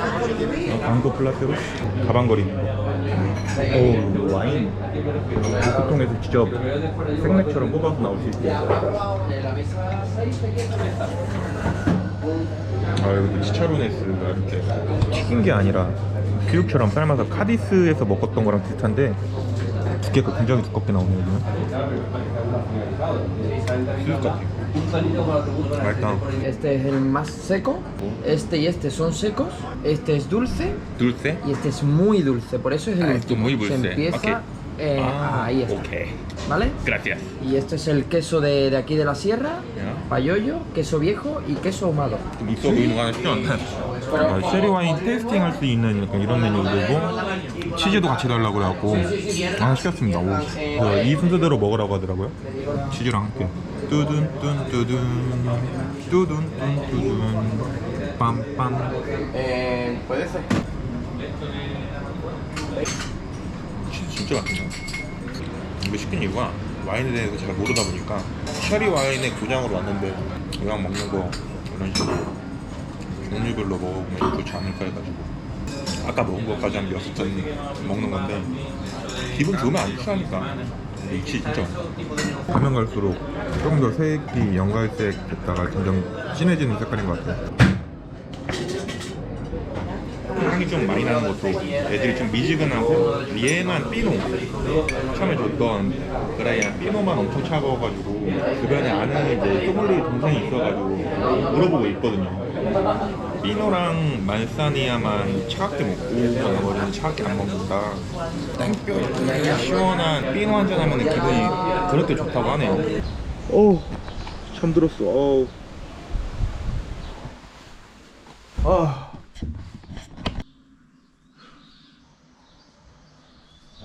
어, 방고 플라테로 가방거리는 거. 오 와인. 보통에서 직접 생맥처럼 뽑아서 나올 수 있게. 아 여기 치차로네스가 이렇게 튀긴 게 아니라 수육처럼 삶아서 카디스에서 먹었던 거랑 비슷한데 두께가 굉장히 두껍게 나오네요 여기는 수육 같아 맛있다 Este es el más seco, este y este son secos, este es dulce 둘세? y este es muy dulce, por eso es el Ah, esto último. muy Se dulce, empieza ok. eh, ahí está, 오케이 ¿vale? gracias. Y este es el queso de, de aquí de la sierra, payoyo, queso viejo y queso ahumado. 좀 있어 보이는 거 하나 시켰는데 아, 쉐리 와인 테이스팅 할 수 있는 약간 이런 메뉴들고 치즈도 같이 달라고 그래갖고. 하나 시켰습니다. 오. 그래서 이 순서대로 먹으라고 하더라고요. 치즈랑 함께. 뚜둔 뚜둔 뚜둔. 뚜둔 뚜둔 빰빰. 치즈 진짜 맛있네 이거 시킨 이유가 와인에 대해서 잘 모르다 보니까 쉐리 와인의 고장으로 왔는데 그냥 먹는 거 이런 식으로 종류별로 먹어보면 좋지 않을까 해가지고 아까 먹은 것까지 한 여섯 잔 먹는 건데 기분 좋으면 안 취하니까. 위치 진짜 가면 갈수록 조금 더 색이 연갈색 됐다가 점점 진해지는 색깔인 것 같아요 향이 좀 많이 나는 것도 애들이 좀 미지근하고 얘만 삐노 처음에 줬던 그라이아 삐노만 엄청 차가워가지고 주변에 아는 이제 소믈리 동생이 있어가지고 물어보고 있거든요. 삐노랑 말사니아만 차갑게 먹고 나머지는 차갑게 안 먹는다. 시원한 삐노 한잔 하면 기분이 때 좋다고 하네요. 어우 참 들었어. 어우. 아